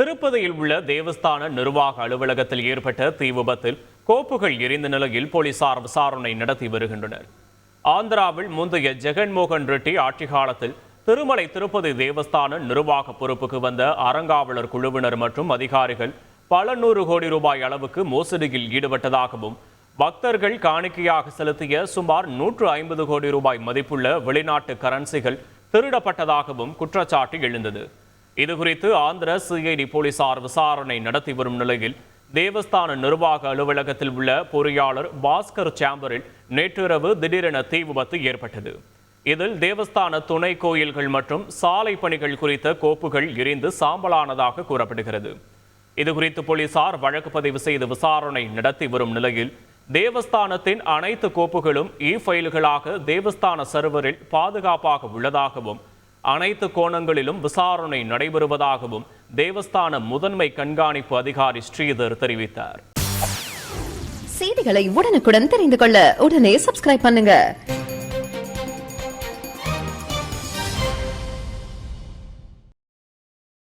திருப்பதியில் உள்ள தேவஸ்தான நிர்வாக அலுவலகத்தில் ஏற்பட்ட தீ விபத்தில் கோப்புகள் எரிந்த நிலையில் போலீசார் விசாரணை நடத்தி வருகின்றனர். ஆந்திராவில் முந்தைய ஜெகன்மோகன் ரெட்டி ஆட்சி காலத்தில் திருமலை திருப்பதி தேவஸ்தான நிர்வாக பொறுப்புக்கு வந்த அறங்காவலர் குழுவினர் மற்றும் அதிகாரிகள் பல நூறு கோடி ரூபாய் அளவுக்கு மோசடியில் ஈடுபட்டதாகவும் பக்தர்கள் காணிக்கையாக செலுத்திய சுமார் நூற்று ஐம்பது கோடி ரூபாய் மதிப்புள்ள வெளிநாட்டு கரன்சிகள் திருடப்பட்டதாகவும் குற்றச்சாட்டு எழுந்தது. இதுகுறித்து ஆந்திர சிஐடி போலீசார் விசாரணை நடத்தி வரும் நிலையில் தேவஸ்தான நிர்வாக அலுவலகத்தில் உள்ள பொறியாளர் பாஸ்கர் சேம்பரில் நேற்றிரவு திடீரென தீ விபத்து ஏற்பட்டது. இதில் தேவஸ்தான துணை கோயில்கள் மற்றும் சாலை பணிகள் குறித்த கோப்புகள் எரிந்து சாம்பலானதாக கூறப்படுகிறது. இதுகுறித்து போலீசார் வழக்கு பதிவு செய்து விசாரணை நடத்தி வரும் நிலையில் தேவஸ்தானத்தின் அனைத்து கோப்புகளும் இ ஃபைல்களாக தேவஸ்தான சர்வரில் பாதுகாப்பாக உள்ளதாகவும் அனைத்து கோணங்களிலும் விசாரணை நடைபெறுவதாகவும் தேவஸ்தான முதன்மை கண்காணிப்பு அதிகாரி ஸ்ரீதர் தெரிவித்தார். செய்திகளை உடனுக்குடன் தெரிந்து கொள்ள உடனே சப்ஸ்கிரைப் பண்ணுங்க.